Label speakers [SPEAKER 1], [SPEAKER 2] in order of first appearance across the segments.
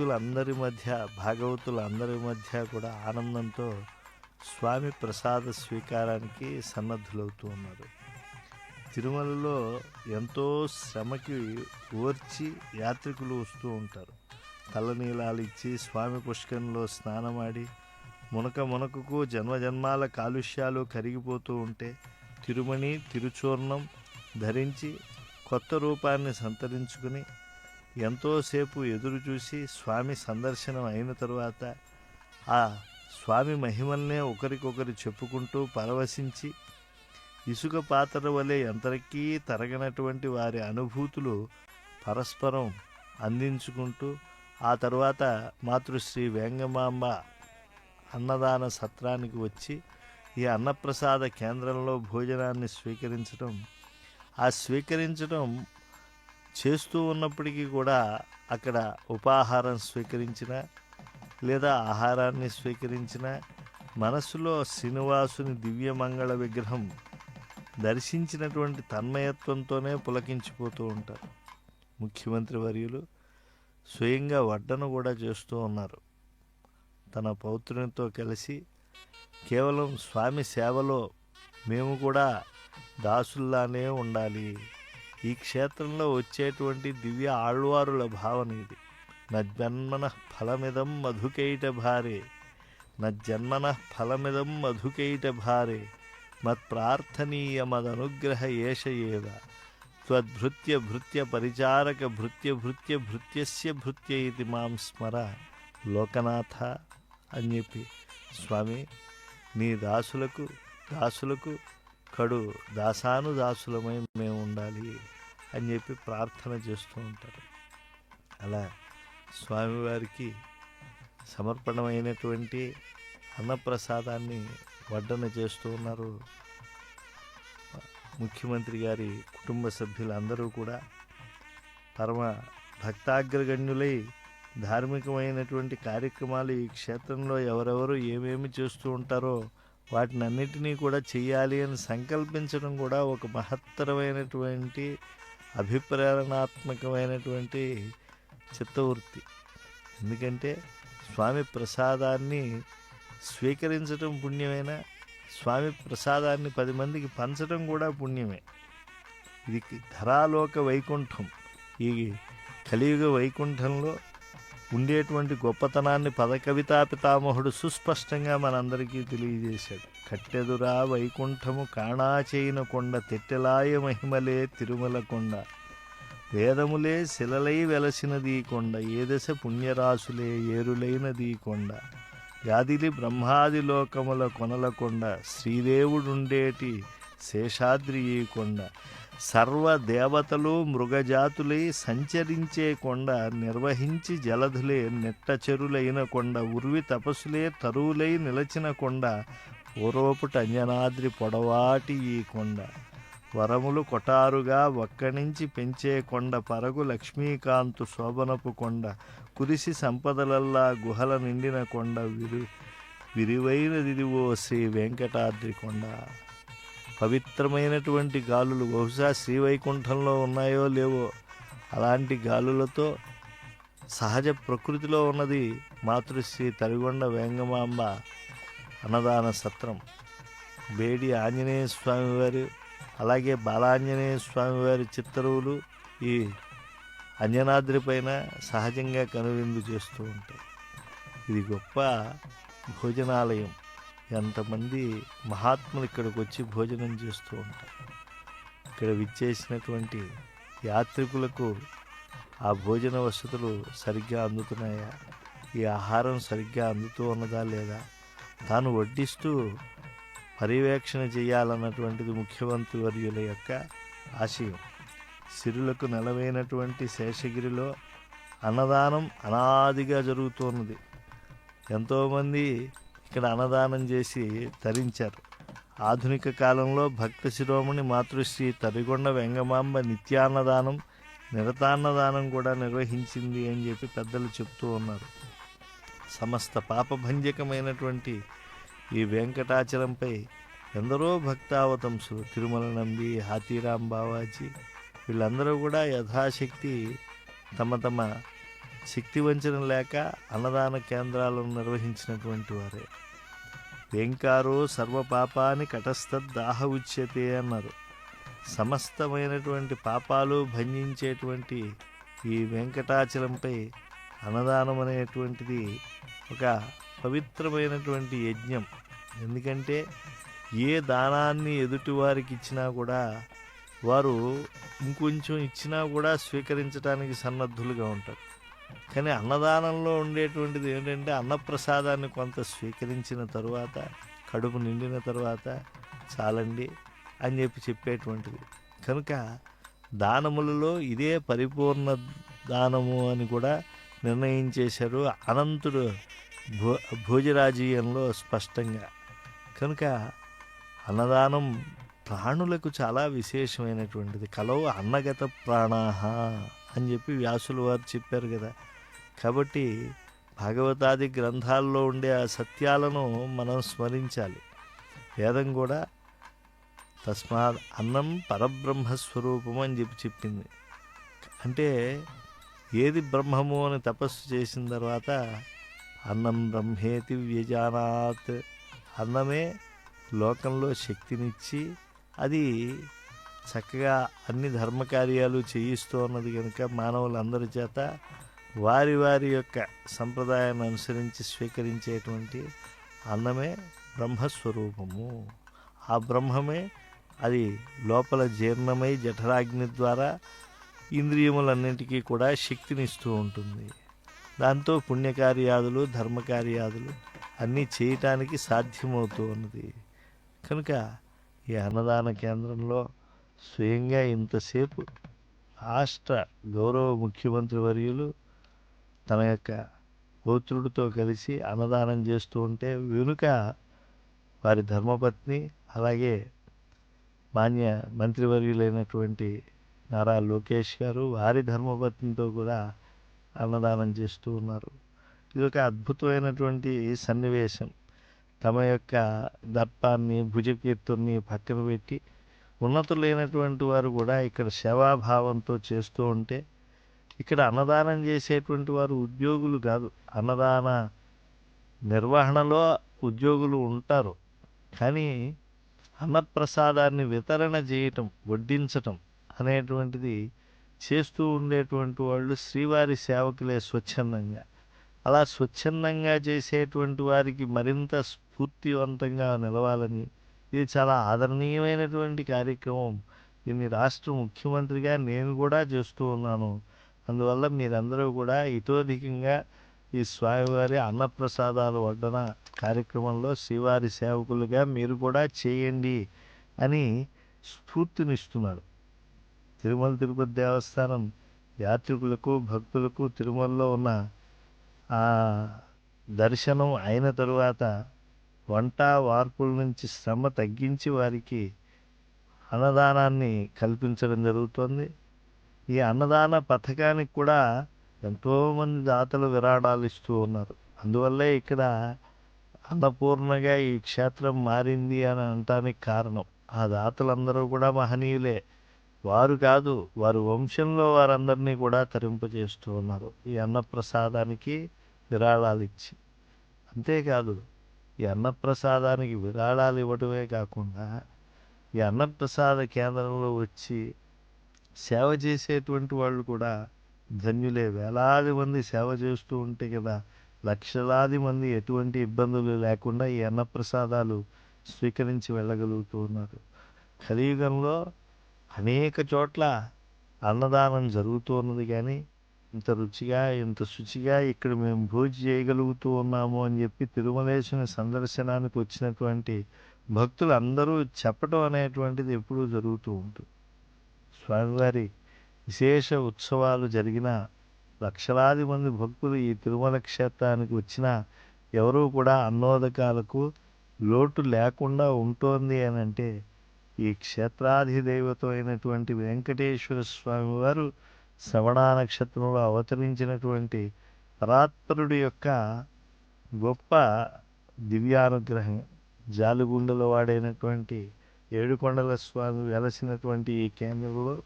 [SPEAKER 1] భక్తులందరి మధ్య భాగవతులందరి మధ్య కూడా ఆనందంతో స్వామి ప్రసాద స్వీకారానికి సన్నద్ధులవుతూ ఉన్నారు. తిరుమలలో ఎంతో శ్రమకి ఓర్చి యాత్రికులు వస్తూ ఉంటారు. తలనీలాలు ఇచ్చి స్వామి పుష్కరంలో స్నానమాడి మునక మునకకు జన్మజన్మాల కాలుష్యాలు కరిగిపోతూ ఉంటే తిరుమణి తిరుచూర్ణం ధరించి కొత్త రూపాన్ని సంతరించుకుని ఎంతోసేపు ఎదురు చూసి స్వామి సందర్శనం అయిన తరువాత ఆ స్వామి మహిమల్నే ఒకరికొకరు చెప్పుకుంటూ పరవశించి ఇసుక పాత్ర వలె ఎంతరికీ తరగనటువంటి వారి అనుభూతులు పరస్పరం అందించుకుంటూ ఆ తర్వాత మాతృశ్రీ వేంగమాంబ అన్నదాన సత్రానికి వచ్చి ఈ అన్నప్రసాద కేంద్రంలో భోజనాన్ని స్వీకరించడం. ఆ స్వీకరించడం చేస్తూ ఉన్నప్పటికీ కూడా అక్కడ ఉపాహారం స్వీకరించిన లేదా ఆహారాన్ని స్వీకరించిన మనస్సులో శ్రీనివాసుని దివ్యమంగళ విగ్రహం దర్శించినటువంటి తన్మయత్వంతోనే పులకించిపోతూ ఉంటారు. ముఖ్యమంత్రి వర్యులు స్వయంగా వడ్డను కూడా చేస్తూ ఉన్నారు. తన పౌత్రునితో కలిసి కేవలం స్వామి సేవలో మేము కూడా దాసుల్లానే ఉండాలి. ఈ క్షేత్రంలో వచ్చేటువంటి దివ్య ఆళ్వారుల భావన ఇది. నజ్జన్మన ఫలమిదం మధుకైట భారే. నజ్జన్మన ఫలమిదం మధుకైట భారే. మత్ప్రార్థనీయమదనుగ్రహ ఏష ఏవ. త్వద్భృత్య భృత్య పరిచారక భృత్య భృత్య భృత్యస్య భృత్య ఇది మాం స్మర. లోకనాథ అని చెప్పి. స్వామి నీ దాసులకు దాసులకు కడు దాసానుదాసులమై మేము ఉండాలి అని చెప్పి ప్రార్థన చేస్తూ ఉంటారు. అలా స్వామివారికి సమర్పణమైనటువంటి అన్నప్రసాదాన్ని వడ్డన చేస్తూ ఉన్నారు. ముఖ్యమంత్రి గారి కుటుంబ సభ్యులందరూ కూడా పరమ భక్తాగ్రగణ్యులై ధార్మికమైనటువంటి కార్యక్రమాలు ఈ క్షేత్రంలో ఎవరెవరు ఏమేమి చేస్తూ ఉంటారో వాటిని అన్నిటినీ కూడా చేయాలి అని సంకల్పించడం కూడా ఒక మహత్తరమైనటువంటి అభిప్రేరణాత్మకమైనటువంటి చిత్తవృత్తి. ఎందుకంటే స్వామి ప్రసాదాన్ని స్వీకరించడం పుణ్యమైన? స్వామి ప్రసాదాన్ని పది మందికి పంచడం కూడా పుణ్యమే. ఇది ధరాలోక వైకుంఠం. ఈ కలియుగ వైకుంఠంలో ఉండేటువంటి గొప్పతనాన్ని పదకవితా పితామహుడు సుస్పష్టంగా మనందరికీ తెలియజేశాడు. కట్టెదురా వైకుంఠము కాణాచేయిన కొండ తెట్టెలాయ మహిమలే తిరుమల కొండ. వేదములే శిలలై వెలసినది కొండ. ఏ దశ పుణ్యరాశులే ఏరులైనది కొండ. వ్యాధిలి బ్రహ్మాది లోకముల కొనల కొండ. శ్రీదేవుడుండేటి శేషాద్రి ఈ కొండ. సర్వ దేవతలు మృగజాతులై సంచరించే కొండ నిర్వహించి జలధులే నెట్టచెరులైన కొండ ఉర్వి తపస్సులే తరువులై నిలచిన కొండ పూర్వపుట అంజనాద్రి పొడవాటి ఈ కొండ. వరములు కొటారుగా ఒక్కనించి పెంచే కొండ పరగు లక్ష్మీకాంతు శోభనపు కొండ కురిసి సంపదలల్లా గుహల నిండిన కొండ విరి విరివైనదిదివో శ్రీ వెంకటాద్రి కొండ. పవిత్రమైనటువంటి గాలులు బహుశా శ్రీవైకుంఠంలో ఉన్నాయో లేవో అలాంటి గాలులతో సహజ ప్రకృతిలో ఉన్నది మాతృశ్రీ తరిగొండ వేంగమాంబ అన్నదాన సత్రం. బేడి ఆంజనేయ స్వామివారు అలాగే బాలాంజనేయ స్వామివారి చిత్తరువులు ఈ అంజనాద్రి పైన సహజంగా కనువిందు చేస్తూ ఉంటాయి. ఇది గొప్ప భోజనాలయం. ఎంతమంది మహాత్ములు ఇక్కడికి వచ్చి భోజనం చేస్తూ ఉంటారు ఇక్కడ విచ్చేసినటువంటి యాత్రికులకు ఆ భోజన వసతులు సరిగ్గా అందుతున్నాయా? ఈ ఆహారం సరిగ్గా అందుతూ ఉన్నదా లేదా? తాను వడ్డిస్తూ పర్యవేక్షణ చేయాలన్నటువంటిది ముఖ్యమంత్రి వర్యుల యొక్క ఆశయం. సిరులకు నెలవైనటువంటి శేషగిరిలో అన్నదానం అనాదిగా జరుగుతున్నది ఎంతోమంది ఇక్కడ అన్నదానం చేసి తరించారు. ఆధునిక కాలంలో భక్త శిరోమణి మాతృశ్రీ తరిగొండ వెంగమాంబ నిత్యాన్నదానం నిరతాన్నదానం కూడా నిర్వహించింది అని చెప్పి పెద్దలు చెప్తూ ఉన్నారు. సమస్త పాపభంజకమైనటువంటి ఈ వెంకటాచలంపై ఎందరో భక్తావతంసులు తిరుమల నంబి హాతీరాం బావాజీ వీళ్ళందరూ కూడా యథాశక్తి తమ తమ శక్తి వంచన లేక అన్నదాన కేంద్రాలను నిర్వహించినటువంటి వారే. వెంకారో సర్వపాపాని కటస్థద్దాహ ఉచ్యతే అన్నారు. సమస్తమైనటువంటి పాపాలు భంజించేటువంటి ఈ వెంకటాచలంపై అన్నదానం అనేటువంటిది ఒక పవిత్రమైనటువంటి యజ్ఞం. ఎందుకంటే ఏ దానాన్ని ఎదుటివారికి ఇచ్చినా కూడా వారు ఇంకొంచెం ఇచ్చినా కూడా స్వీకరించడానికి సన్నద్ధులుగా ఉంటారు. కానీ అన్నదానంలో ఉండేటువంటిది ఏంటంటే అన్నప్రసాదాన్ని కొంత స్వీకరించిన తరువాత కడుపు నిండిన తర్వాత చాలండి అని చెప్పి చెప్పేటువంటిది. కనుక దానములలో ఇదే పరిపూర్ణ దానము అని కూడా నిర్ణయం చేశారు అనంతుడు భో భోజరాజీయంలో స్పష్టంగా. కనుక అన్నదానం ప్రాణులకు చాలా విశేషమైనటువంటిది. కలవు అన్నగత ప్రాణాహ. అని చెప్పి వ్యాసులు వారు చెప్పారు కదా. కాబట్టి భగవతాది గ్రంథాల్లో ఉండే ఆ సత్యాలను మనం స్మరించాలి. వేదం కూడా తస్మాత్ అన్నం పరబ్రహ్మస్వరూపం అని చెప్పి చెప్పింది. అంటే ఏది బ్రహ్మము అని తపస్సు చేసిన తర్వాత అన్నం బ్రహ్మేతి వ్యజానాత్. అన్నమే లోకంలో శక్తినిచ్చి అది చక్కగా అన్ని ధర్మకార్యాలు చేయిస్తూ ఉన్నది కనుక మానవులందరి చేత వారి వారి యొక్క సంప్రదాయాన్ని అనుసరించి స్వీకరించేటువంటి అన్నమే బ్రహ్మస్వరూపము. ఆ బ్రహ్మమే అది లోపల జీర్ణమై జఠరాగ్ని ద్వారా ఇంద్రియములన్నింటికీ కూడా శక్తినిస్తూ ఉంటుంది. దాంతో పుణ్యకార్యాదులు ధర్మకార్యాదులు అన్నీ చేయటానికి సాధ్యమవుతూ ఉన్నది. కనుక ఈ అన్నదాన కేంద్రంలో స్వయంగా ఇంతసేపు రాష్ట్ర గౌరవ ముఖ్యమంత్రి వర్యులు తన యొక్క పౌత్రుడితో కలిసి అన్నదానం చేస్తూ ఉంటే వెనుక వారి ధర్మపత్ని అలాగే మాన్య మంత్రివర్యులైనటువంటి నారా లోకేష్ గారు వారి ధర్మపత్నితో కూడా అన్నదానం చేస్తూ ఉన్నారు. ఇది ఒక అద్భుతమైనటువంటి సన్నివేశం. తమ యొక్క దర్పాన్ని భుజకీర్తుని పక్కన పెట్టి ఉన్నతులైనటువంటి వారు కూడా ఇక్కడ సేవాభావంతో చేస్తూ ఉంటే ఇక్కడ అన్నదానం చేసేటువంటి వారు ఉద్యోగులు కాదు. అన్నదాన నిర్వహణలో ఉద్యోగులు ఉంటారు. కానీ అన్నప్రసాదాన్ని వితరణ చేయటం వడ్డించటం అనేటువంటిది చేస్తూ ఉండేటువంటి వాళ్ళు శ్రీవారి సేవకులే స్వచ్ఛందంగా. అలా స్వచ్ఛందంగా చేసేటువంటి వారికి మరింత స్ఫూర్తివంతంగా నిలవాలని ఇది చాలా ఆదరణీయమైనటువంటి కార్యక్రమం. దీన్ని రాష్ట్ర ముఖ్యమంత్రిగా నేను కూడా చేస్తూ ఉన్నాను. అందువల్ల మీరందరూ కూడా ఇతోధికంగా ఈ స్వామివారి అన్నప్రసాదాలు వడ్డన కార్యక్రమంలో శ్రీవారి సేవకులుగా మీరు కూడా చేయండి అని స్ఫూర్తినిస్తున్నాడు తిరుమల తిరుపతి దేవస్థానం యాత్రికులకు భక్తులకు తిరుమలలో ఉన్న ఆ దర్శనం అయిన తరువాత వంట వార్పుల నుంచి శ్రమ తగ్గించి వారికి అన్నదానాన్ని కల్పించడం జరుగుతుంది. ఈ అన్నదాన పథకానికి కూడా ఎంతోమంది దాతలు విరాళాలు ఇస్తూ ఉన్నారు. అందువల్లే ఇక్కడ అన్నపూర్ణగా ఈ క్షేత్రం మారింది అని అనటానికి కారణం. ఆ దాతలందరూ కూడా మహనీయులే. వారు కాదు వారు వంశంలో వారందరినీ కూడా తరింపజేస్తూ ఉన్నారు. ఈ అన్నప్రసాదానికి విరాళాలు ఇచ్చి. అంతేకాదు ఈ అన్నప్రసాదానికి విరాళాలు ఇవ్వడమే కాకుండా ఈ అన్నప్రసాద కేంద్రంలో వచ్చి సేవ చేసేటువంటి వాళ్ళు కూడా ధన్యులే. వేలాది మంది సేవ చేస్తూ ఉంటే కదా లక్షలాది మంది ఎటువంటి ఇబ్బందులు లేకుండా ఈ అన్నప్రసాదాలు స్వీకరించి వెళ్ళగలుగుతూ ఉన్నారు. కలియుగంలో అనేక చోట్ల అన్నదానం జరుగుతూ ఉన్నది కానీ ఇంత రుచిగా ఇంత శుచిగా ఇక్కడ మేము భోజనం చేయగలుగుతూ ఉన్నాము అని చెప్పి తిరుమలేశ్వరి సందర్శనానికి వచ్చినటువంటి భక్తులు అందరూ చెప్పడం అనేటువంటిది ఎప్పుడూ జరుగుతూ ఉంటుంది. స్వామివారి విశేష ఉత్సవాలు జరిగిన లక్షలాది మంది భక్తులు ఈ తిరుమల క్షేత్రానికి వచ్చిన ఎవరూ కూడా అన్నోదకాలకు లోటు లేకుండా ఉంటుంది అని అంటే ఈ క్షేత్రాధిదేవత అయినటువంటి వెంకటేశ్వర స్వామివారు శ్రవణ నక్షత్రంలో అవతరించినటువంటి పరాత్పరుడి యొక్క గొప్ప దివ్యానుగ్రహం. జాలుగుండలో వాడైనటువంటి ఏడుకొండల స్వామి వెలసినటువంటి ఈ కేంద్రంలో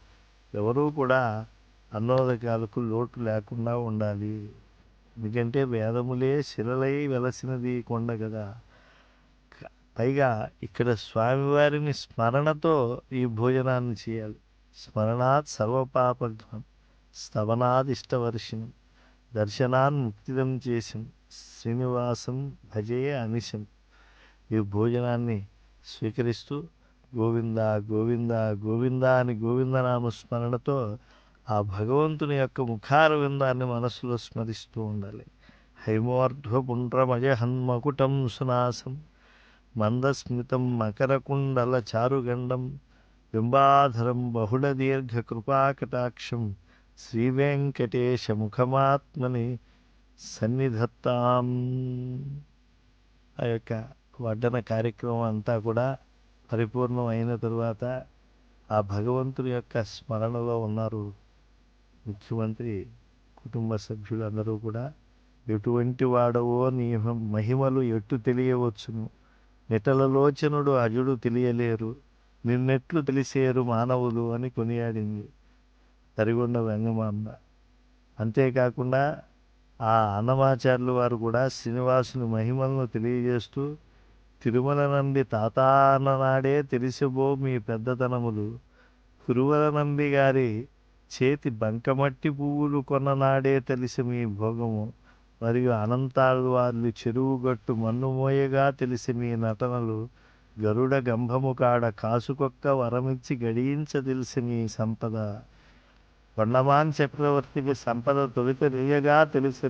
[SPEAKER 1] ఎవరూ కూడా అన్నోదకాలకు లోటు లేకుండా ఉండాలి. ఎందుకంటే వేదములే శిలలై వెలసినది కొండ కదా. పైగా ఇక్కడ స్వామివారిని స్మరణతో ఈ భోజనాన్ని చేయాలి. స్మరణాత్ సర్వపాపఘ్నం. స్తవనాదిష్టవర్షిం దర్శనాన్ ముక్తిదం చేసిన శ్రీనివాసం భజే అనిశం ఈ భోజనాన్ని స్వీకరిస్తూ గోవింద గోవింద గోవింద అని గోవిందనామ స్మరణతో ఆ భగవంతుని యొక్క ముఖార విందాన్ని మనసులో స్మరిస్తూ ఉండాలి. హైమోర్ధ్వపుండ్రమజ హన్మకుటం సునాసం మందస్మితం మకరకుండల చారుగండం బింబాధరం బహుళ శ్రీవెంకటేశముఖమాత్మని ముఖమాత్మని సన్నిధత్తాం. ఆ యొక్క వడ్డన కార్యక్రమం అంతా కూడా పరిపూర్ణం అయిన తరువాత ఆ భగవంతుని యొక్క స్మరణలో ఉన్నారు ముఖ్యమంత్రి కుటుంబ సభ్యులందరూ కూడా. ఎటువంటి వాడవో నీ మహిమలు ఎట్టు తెలియవచ్చును. నిటలలోచనుడు అజుడు తెలియలేరు. నిన్నెట్లు తెలిసేరు మానవులు అని కొనియాడింది. తరిగొండ వెంగమాంబ అంతేకాకుండా ఆ అన్నమాచార్యులు వారు కూడా శ్రీనివాసుని మహిమలను తెలియజేస్తూ తిరుమల నంది తాతాననాడే తెలిసిబో మీ పెద్దతనములు. తిరుమల నంది గారి చేతి బంకమట్టి పువ్వులు కొన్ననాడే తెలిసి మీ భోగము. మరియు అనంతాళ్ళు వారి చెరువుగట్టు మన్నుమోయగా మన్ను మోయగా తెలిసి మీ నటనలు. గరుడ గంభము కాడ కాసుకొక్క వరమిచ్చి గడియించ తెలిసి మీ సంపద. కొండమాన్ చక్రవర్తికి సంపద తొలిత నీయగా తెలిసి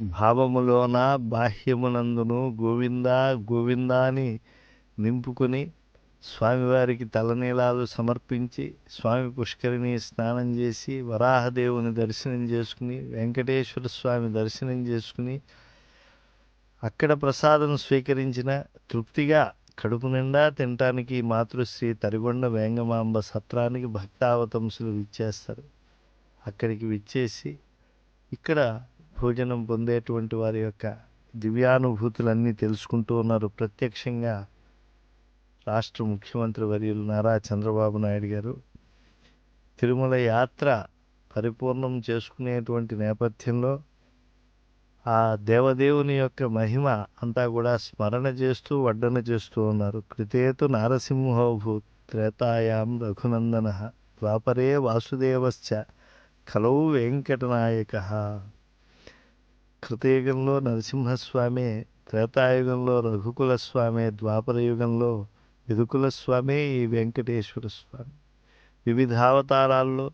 [SPEAKER 1] భావములోన బాహ్యమునందును గోవింద గోవింద అని నింపుకొని స్వామివారికి తలనీలాలు సమర్పించి స్వామి పుష్కరిణి స్నానం చేసి వరాహదేవుని దర్శనం చేసుకుని వెంకటేశ్వర స్వామి దర్శనం చేసుకుని అక్కడ ప్రసాదం స్వీకరించిన తృప్తిగా కడుపు నిండా తినటానికి మాతృశ్రీ తరిగొండ వేంగమాంబ సత్రానికి భక్తావతంసులు విచ్చేస్తారు. అక్కడికి విచ్చేసి ఇక్కడ భోజనం పొందేటువంటి వారి యొక్క దివ్యానుభూతులన్నీ తెలుసుకుంటూ ఉన్నారు. ప్రత్యక్షంగా రాష్ట్ర ముఖ్యమంత్రి వర్యులు నారా చంద్రబాబు నాయుడు గారు తిరుమల యాత్ర పరిపూర్ణం చేసుకునేటువంటి నేపథ్యంలో ఆ దేవదేవుని యొక్క మహిమ అంతా కూడా స్మరణ చేస్తూ వడ్డన చేస్తూ ఉన్నారు. కృతేతు నారసింహోభూ త్రేతాయాం రఘునందన ద్వాపరే వాసుదేవశ్చ కలౌ వెంకటనాయక కృతయుగంలో నరసింహస్వామి త్రేతాయుగంలో రఘుకుల స్వామి ద్వాపర యుగంలో విదుకుల స్వామి ఈ వెంకటేశ్వర స్వామి వివిధ అవతారాల్లో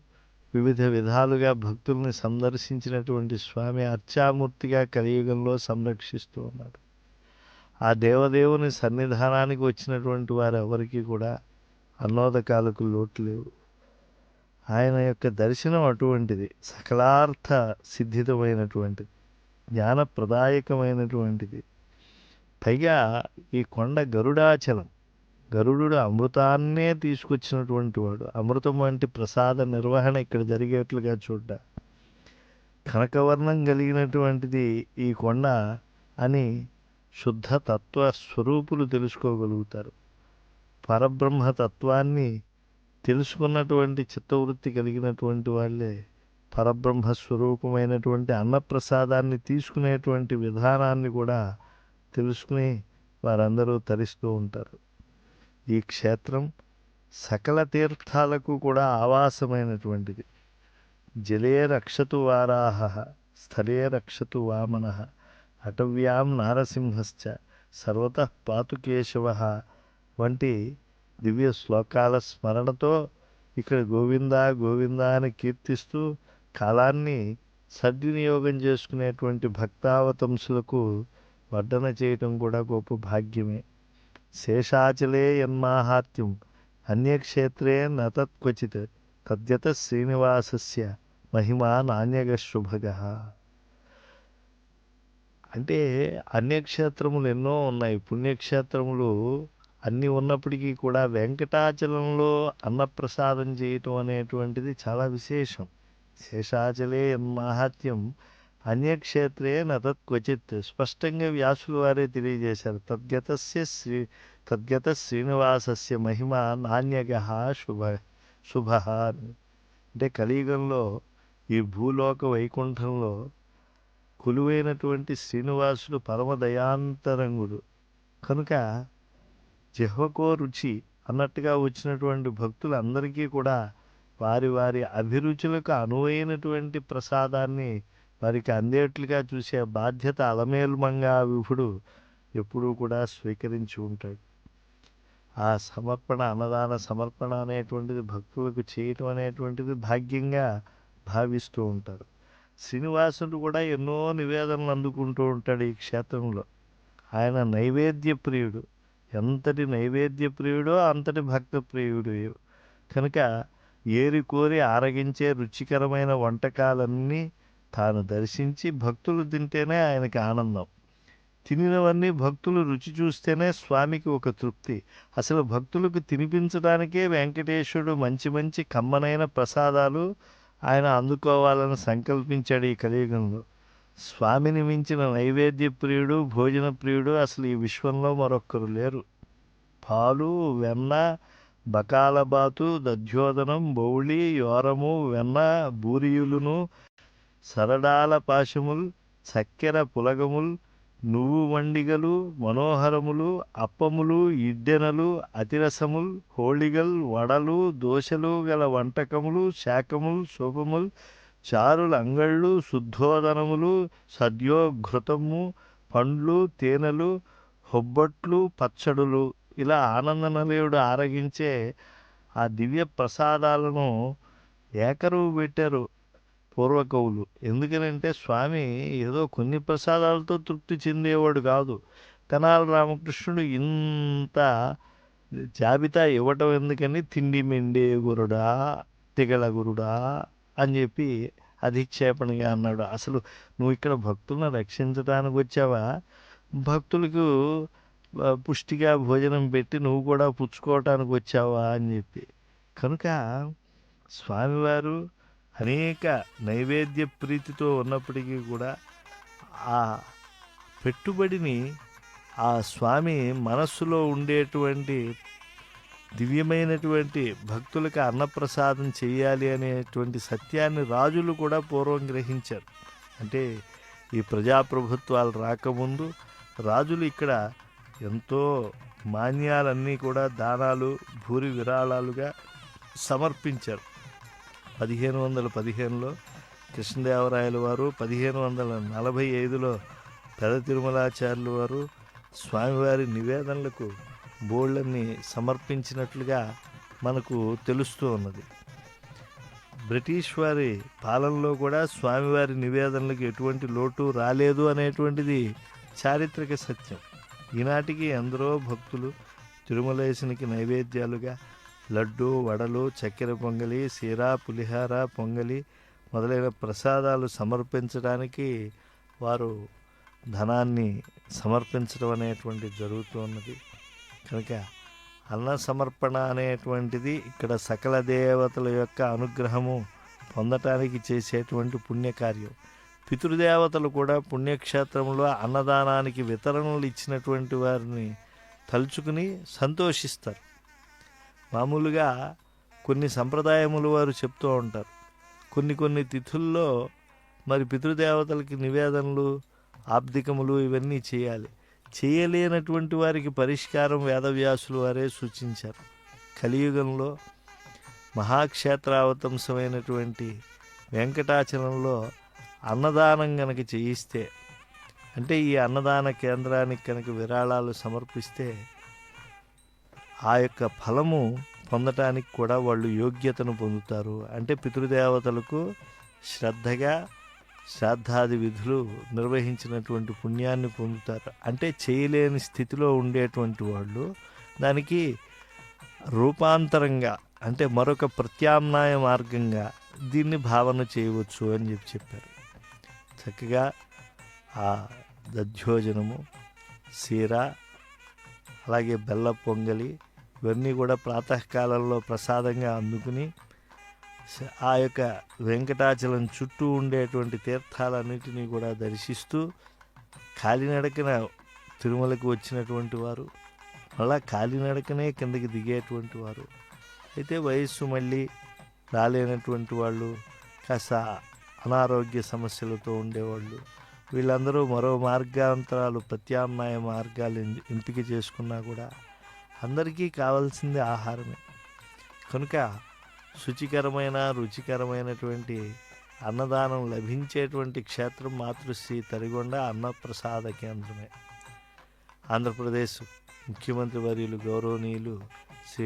[SPEAKER 1] వివిధ విధాలుగా భక్తుల్ని సందర్శించినటువంటి స్వామి అర్చామూర్తిగా కలియుగంలో సంరక్షిస్తూ ఉన్నాడు. ఆ దేవదేవుని సన్నిధానానికి వచ్చినటువంటి వారు ఎవరికి కూడా అన్నోదకాలకు లోటు లేవు. ఆయన యొక్క దర్శనం అటువంటిది సకలార్థ సిద్ధితమైనటువంటిది. జ్ఞానప్రదాయకమైనటువంటిది. పైగా ఈ కొండ గరుడాచలం గరుడు అమృతాన్నే తీసుకొచ్చినటువంటి వాడు. అమృతం వంటి ప్రసాద నిర్వహణ ఇక్కడ జరిగేట్లుగా చూడ్డ. కనకవర్ణం కలిగినటువంటిది ఈ కొండ అని శుద్ధ తత్వ స్వరూపులు తెలుసుకోగలుగుతారు. పరబ్రహ్మ తత్వాన్ని తెలుసుకున్నటువంటి చిత్తవృత్తి కలిగినటువంటి వాళ్ళే పరబ్రహ్మ స్వరూపమైనటువంటి అన్నప్రసాదాన్ని తీసుకునేటువంటి విధానాన్ని కూడా తెలుసుకుని వారందరూ తరిస్తూ ఉంటారు. ఈ క్షేత్రం సకల తీర్థాలకు కూడా ఆవాసమైనటువంటిది. జలే రక్షతు వారాహ స్థలే రక్షతు వామన అటవ్యాం నారసింహశ్చ సర్వత పాతు కేశవ వంటి దివ్య శ్లోకాల స్మరణతో ఇక్కడ గోవింద గోవింద అని కీర్తిస్తూ కాలాన్ని సద్వినియోగం చేసుకునేటువంటి భక్తావతంసులకు వడ్డన చేయటం కూడా గొప్ప భాగ్యమే. శేషాచలే యన్మాహాత్యం అన్యక్షేత్రే నతత్వచిత్ తద్యత శ్రీనివాసస్య మహిమా నాణ్యగ శుభగ అంటే అన్యక్షేత్రములు ఎన్నో ఉన్నాయి. పుణ్యక్షేత్రములు అన్నీ ఉన్నప్పటికీ కూడా వెంకటాచలంలో అన్నప్రసాదం చేయటం అనేటువంటిది చాలా విశేషం. శేషాచలే మహాత్యం అన్యక్షేత్రే నతత్ క్వచిత్ స్పష్టంగా వ్యాసులు వారే తెలియజేశారు. తద్గతస్య శ్రీ తద్గత శ్రీనివాసస్య మహిమ నాణ్యగ శుభ శుభ అంటే కలియుగంలో ఈ భూలోక వైకుంఠంలో కొలువైనటువంటి శ్రీనివాసుడు పరమదయాంతరంగుడు. కనుక జిహ్వకో రుచి అన్నట్టుగా వచ్చినటువంటి భక్తులందరికీ కూడా వారి వారి అభిరుచులకు అనువైనటువంటి ప్రసాదాన్ని వారికి అందేట్లుగా చూసే బాధ్యత అలమేల్మంగా విభుడు ఎప్పుడూ కూడా స్వీకరించి ఉంటాడు. ఆ సమర్పణ అన్నదాన సమర్పణ అనేటువంటిది భక్తులకు చేయటం అనేటువంటిది భాగ్యంగా భావిస్తూ ఉంటారు. శ్రీనివాసుడు కూడా ఎన్నో నివేదనలు అందుకుంటూ ఉంటాడు ఈ క్షేత్రంలో. ఆయన నైవేద్య ప్రియుడు. ఎంతటి నైవేద్య ప్రియుడో అంతటి భక్త ప్రియుడు కనుక ఏరి కోరి ఆరగించే రుచికరమైన వంటకాలన్నీ తాను దర్శించి భక్తులు తింటేనే ఆయనకి ఆనందం. తినినవన్నీ భక్తులు రుచి చూస్తేనే స్వామికి ఒక తృప్తి. అసలు భక్తులకు తినిపించడానికే వెంకటేశ్వరుడు మంచి మంచి కమ్మనైన ప్రసాదాలు ఆయన అందుకోవాలని సంకల్పించాడు ఈ కలియుగంలో. స్వామిని మించిన నైవేద్య ప్రియుడు భోజన ప్రియుడు అసలు ఈ విశ్వంలో మరొక్కరు లేరు. పాలు వెన్న బకాలబాతు దధ్యోదనం బౌళి యోరము వెన్న బూరియులును సరడాల పాశముల్ చక్కెర పులగముల్ నువ్వు వండిగలు మనోహరములు అప్పములు ఇడ్డెనలు అతిరసముల్ హోళిగల్ వడలు దోశలు గల వంటకములు శాఖములు శోభములు చారుల అంగళ్ళు శుద్ధోదనములు సద్యోఘృతము పండ్లు తేనెలు హొబ్బట్లు పచ్చడులు. ఇలా ఆనందనలేయుడు ఆరగించే ఆ దివ్య ప్రసాదాలను ఏకరువు పెట్టారు పూర్వకవులు. ఎందుకనంటే స్వామి ఏదో కొన్ని ప్రసాదాలతో తృప్తి చెందేవాడు కాదు. తెనాలి రామకృష్ణుడు ఇంత జాబితా ఇవ్వటం ఎందుకని తిండి మెండే గురుడా తిగల గురుడా అని చెప్పి అధిక్షేపణగా అన్నాడు. అసలు నువ్వు ఇక్కడ భక్తులను రక్షించడానికి వచ్చావా? భక్తులకు పుష్టిగా భోజనం పెట్టి నువ్వు కూడా పుచ్చుకోవటానికి వచ్చావా అని చెప్పి. కనుక స్వామివారు అనేక నైవేద్య ప్రీతితో ఉన్నప్పటికీ కూడా ఆ పెట్టుబడిని ఆ స్వామి మనస్సులో ఉండేటువంటి దివ్యమైనటువంటి భక్తులకు అన్నప్రసాదం చేయాలి అనేటువంటి సత్యాన్ని రాజులు కూడా పూర్వం గ్రహించారు. అంటే ఈ ప్రజాప్రభుత్వాలు రాకముందు రాజులు ఇక్కడ ఎంతో మాన్యాలన్నీ కూడా దానాలు భూరి విరాళాలుగా సమర్పించారు. పదిహేను వందల పదిహేనులో కృష్ణదేవరాయల వారు పదిహేను వందల నలభై ఐదులో పెద తిరుమలాచార్యులు వారు స్వామివారి నివేదనలకు బోళ్ళని సమర్పించినట్లుగా మనకు తెలుస్తూ ఉన్నది. బ్రిటిష్ వారి పాలనలో కూడా స్వామివారి నివేదనలకు ఎటువంటి లోటు రాలేదు అనేటువంటిది చారిత్రక సత్యం. ఈనాటికి ఎందరో భక్తులు తిరుమలేసునికి నైవేద్యాలుగా లడ్డు వడలు చక్కెర పొంగలి సీరా పులిహార పొంగలి మొదలైన ప్రసాదాలు సమర్పించడానికి వారు ధనాన్ని సమర్పించడం అనేటువంటి జరుగుతూ ఉన్నది. కనుక అన్న సమర్పణ అనేటువంటిది ఇక్కడ సకల దేవతల యొక్క అనుగ్రహము పొందటానికి చేసేటువంటి పుణ్యకార్యం. పితృదేవతలు కూడా పుణ్యక్షేత్రంలో అన్నదానానికి వితరణలు ఇచ్చినటువంటి వారిని తలుచుకుని సంతోషిస్తారు. మామూలుగా కొన్ని సంప్రదాయములు వారు చెప్తూ ఉంటారు. కొన్ని కొన్ని తిథుల్లో మరి పితృదేవతలకి నివేదనలు ఆబ్దికములు ఇవన్నీ చేయాలి. చేయలేనటువంటి వారికి పరిష్కారం వేదవ్యాసులు వారే సూచించారు. కలియుగంలో మహాక్షేత్రావతంసమైనటువంటి వెంకటాచలంలో అన్నదానం కనుక చేయిస్తే అంటే ఈ అన్నదాన కేంద్రానికి కనుక విరాళాలు సమర్పిస్తే ఆ యొక్క ఫలము పొందటానికి కూడా వాళ్ళు యోగ్యతను పొందుతారు. అంటే పితృదేవతలకు శ్రద్ధగా శ్రాద్ధాది విధులు నిర్వహించినటువంటి పుణ్యాన్ని పొందుతారు. అంటే చేయలేని స్థితిలో ఉండేటువంటి వాళ్ళు దానికి రూపాంతరంగా అంటే మరొక ప్రత్యామ్నాయ మార్గంగా దీన్ని భావన చేయవచ్చు అని చెప్పి చెప్పారు. చక్కగా ఆ దధ్యోజనము సీర అలాగే బెల్ల పొంగలి ఇవన్నీ కూడా ప్రాతకాలంలో ప్రసాదంగా అందుకుని ఆ యొక్క వెంకటాచలం చుట్టూ ఉండేటువంటి తీర్థాలన్నిటినీ కూడా దర్శిస్తూ కాలినడకన తిరుమలకు వచ్చినటువంటి వారు మళ్ళా కాలినడకనే కిందకి దిగేటువంటి వారు. అయితే వయస్సు మళ్ళీ రాలేనటువంటి వాళ్ళు కాస్త అనారోగ్య సమస్యలతో ఉండేవాళ్ళు. వీళ్ళందరూ మరో మార్గాంతరాలు ప్రత్యామ్నాయ మార్గాలు ఎంపిక చేసుకున్నా కూడా అందరికీ కావాల్సింది ఆహారమే. కనుక శుచికరమైన రుచికరమైనటువంటి అన్నదానం లభించేటువంటి క్షేత్రం మాతృశ్రీ తరిగొండ అన్నప్రసాద కేంద్రమే. ఆంధ్రప్రదేశ్ ముఖ్యమంత్రి వర్యులు గౌరవనీయులు శ్రీ